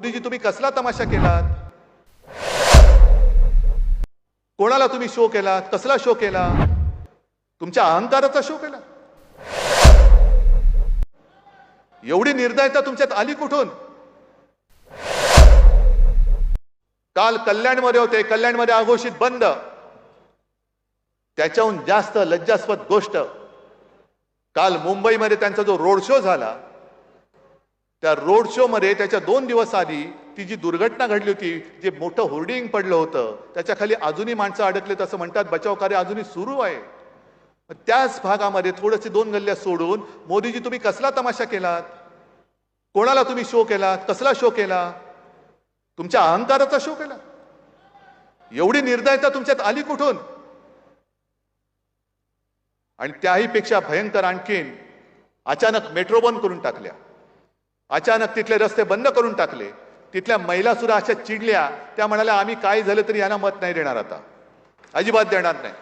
मोदीजी तुम्ही कसला तमाशा केलात? कोणाला तुम्ही शो केलात? कसला शो केला? तुमच्या अहंकाराचा शो केला? एवढी निर्दयता तुमच्यात आली कुठून? काल कल्याणमध्ये होते. कल्याणमध्ये अघोषित बंद. त्याच्याहून जास्त लज्जास्पद गोष्ट काल मुंबईमध्ये त्यांचा जो रोड शो झाला त्या रोड शोमध्ये त्याच्या दोन दिवस आधी ती जी दुर्घटना घडली होती जे मोठं होर्डिंग पडलं होतं त्याच्याखाली अजूनही माणसं अडकलेत असं म्हणतात बचाव कार्य अजूनही सुरू आहे. त्याच भागामध्ये थोडेसे दोन गल्ल्या सोडून मोदीजी तुम्ही कसला तमाशा केलात? कोणाला तुम्ही शो केलात? कसला शो केला? तुमच्या अहंकाराचा शो केला? एवढी निर्दयता तुमच्यात आली कुठून? आणि त्याही पेक्षा भयंकर आणखीन अचानक मेट्रो बंद करून टाकल्या. अचानक तिथले रस्ते बंद करून टाकले. तिथल्या महिला सुद्धा अशा चिडल्या. त्या म्हणाल्या आम्ही काय झालं तरी यांना मत नाही देणार आता. अजिबात देणार नाही.